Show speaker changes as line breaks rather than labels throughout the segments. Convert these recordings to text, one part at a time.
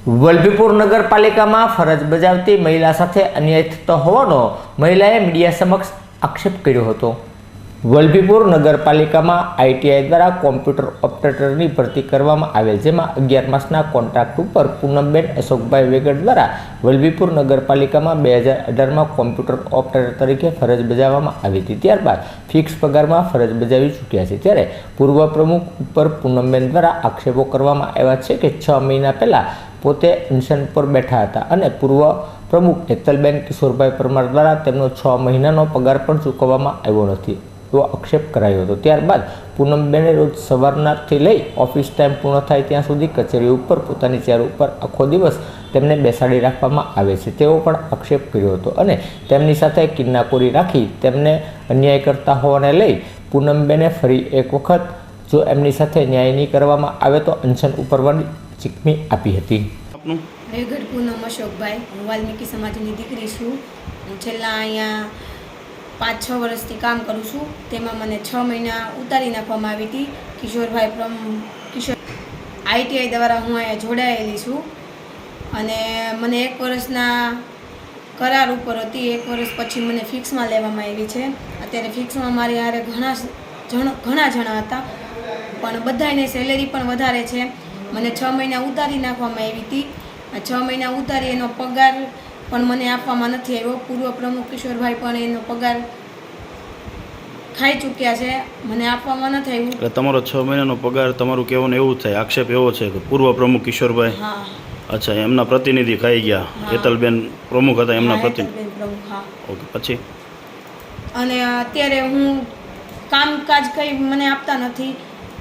વલભીપુર નગરપાલિકામાં ફરજ બજાવતી મહિલા સાથે અન્યાય થતો હોવાનો મહિલાએ મીડિયા સમક્ષ આક્ષેપ કર્યો હતો. વલભીપુર નગરપાલિકામાં આઈટીઆઈ દ્વારા કોમ્પ્યુટર ઓપરેટરની ભરતી કરવામાં આવેલ, જેમાં અગિયાર માસના કોન્ટ્રાક્ટ ઉપર પૂનમબેન અશોકભાઈ વેગડ દ્વારા વલભીપુર નગરપાલિકામાં બે હજાર અઢારમાં કોમ્પ્યુટર ઓપરેટર તરીકે ફરજ બજાવવામાં આવી હતી. ત્યારબાદ ફિક્સ પગારમાં ફરજ બજાવી ચૂક્યા છે. ત્યારે પૂર્વ પ્રમુખ ઉપર પૂનમબેન દ્વારા આક્ષેપો કરવામાં આવ્યા છે કે છ મહિના પહેલાં પોતે અનશન પર બેઠા હતા અને પૂર્વ પ્રમુખ નેતલબેન કિશોરભાઈ પરમાર દ્વારા તેમનો છ મહિનાનો પગાર પણ ચૂકવવામાં આવ્યો નથી એવો આક્ષેપ કરાયો હતો. ત્યારબાદ પૂનમબેને રોજ સવારનાથી લઈ ઓફિસ ટાઈમ પૂર્ણ થાય ત્યાં સુધી કચેરી ઉપર પોતાની ચેર ઉપર આખો દિવસ તેમને બેસાડી રાખવામાં આવે છે તેવો પણ આક્ષેપ કર્યો હતો અને તેમની સાથે કિન્નાકોરી રાખી તેમને અન્યાય કરતા હોવાને લઈ પૂનમબેને ફરી એક વખત જો એમની સાથે ન્યાય નહીં કરવામાં આવે તો અનશન ઉપરવાની ચીકમી આપી હતી.
આપનું?
પૂનમ અશોકભાઈ. હું વાલ્મીકી સમાજની દીકરી છું. હું છેલ્લા અહીંયા પાંચ છ વર્ષથી કામ કરું છું. તેમાં મને છ મહિના ઉતારી નાખવામાં આવી હતી. કિશોરભાઈ પ્રમ કિશોર આઈટીઆઈ દ્વારા હું અહીંયા જોડાયેલી છું. અને મને એક વર્ષના કરાર ઉપર હતી. એક વર્ષ પછી મને ફિક્સમાં લેવામાં આવી છે. અત્યારે ફિક્સમાં મારી હારે ઘણા જણ ઘણા જણા હતા. પણ બધાને સેલેરી પણ વધારે છે. મને છ મહિના ઉતારી નાખવામાં આવી હતી. છ મહિના ઉતારી એનો પગાર પણ મને આપવામાં નથી આવ્યો. પૂર્વ પ્રમુખ કિશોરભાઈ પણ એનો પગાર ખાઈ ચૂક્યા છે. મને આપવામાં નથી આવ્યું.
એટલે તમારો છ મહિનાનો પગાર તમારું કહેવાનું એવું થાય આક્ષેપ એવો છે કે પૂર્વ પ્રમુખ કિશોરભાઈ
હા.
અચ્છા એમના પ્રતિનિધિ ખાઈ ગયા. હેતલબેન પ્રમુખ હતા એમના પ્રતિનિધિ. ઓકે પછી?
અને અત્યારે હું કામકાજ કંઈ મને આપતા નથી.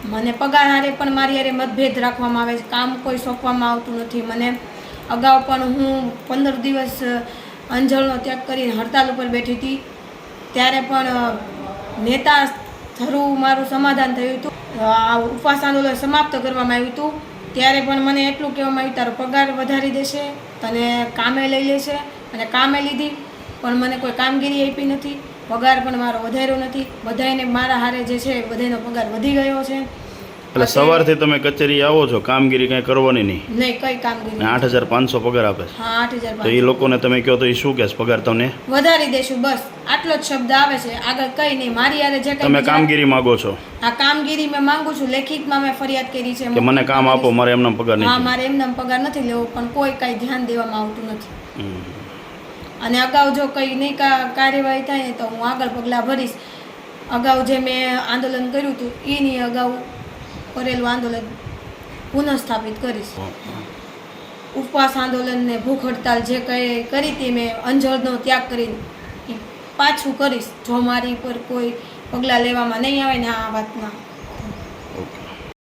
મને પગાર હારે પણ મારી હારે મતભેદ રાખવામાં આવે છે. કામ કોઈ સોંપવામાં આવતું નથી. મને અગાઉ પણ હું પંદર દિવસ અંજળનો ત્યાગ કરીને હડતાલ ઉપર બેઠી હતી. ત્યારે પણ નેતા થરું મારું સમાધાન થયું હતું. આ ઉપવાસ આંદોલન સમાપ્ત કરવામાં આવ્યું હતું. ત્યારે પણ મને એટલું કહેવામાં આવ્યું, તારો પગાર વધારી દેશે, તને કામે લઈ લેશે, અને કામે લીધી, પણ મને કોઈ કામગીરી આપી નથી. પગાર પણ મારો વધાર્યો નથી. બધાને મારા હારે જે છે બધાનો પગાર વધી ગયો છે.
એટલે સવારથી તમે કચેરી આવો છો કામગીરી કઈ કરવાની નહીં.
નહીં કઈ કામગીરી
આઠ હજાર પાંચસો પગાર આપે છે.
હા આઠ હજાર
તો એ લોકોને તમે કહો તો એ શું કહેશ પગાર તમને?
વધારી દેશું બસ. આટલો જ શબ્દ આવે છે. આગળ કઈ નહીં. મારી હારે જે
તમે કામગીરી માંગો છો?
આ કામગીરી મેં માંગુ છું. લેખિતમાં મેં ફરિયાદ કરી છે.
કે મને કામ આપો મારે એમનો પગાર
હા મારે એમનામ પગાર નથી લેવો પણ કોઈ કાંઈ ધ્યાન દેવામાં આવતું નથી. અને અગાઉ જો કંઈ નહીં કા કાર્યવાહી થાય ને તો હું આગળ પગલાં ભરીશ. અગાઉ જે મેં આંદોલન કર્યું હતું એની અગાઉ કરેલું આંદોલન પુનઃસ્થાપિત કરીશ. ઉપવાસ આંદોલન ને ભૂખ હડતાલ જે કંઈ કરી હતી મેં અંજળનો ત્યાગ કરીને પાછું કરીશ. જો મારી પર કોઈ પગલાં લેવામાં નહીં આવે ને આ વાતના.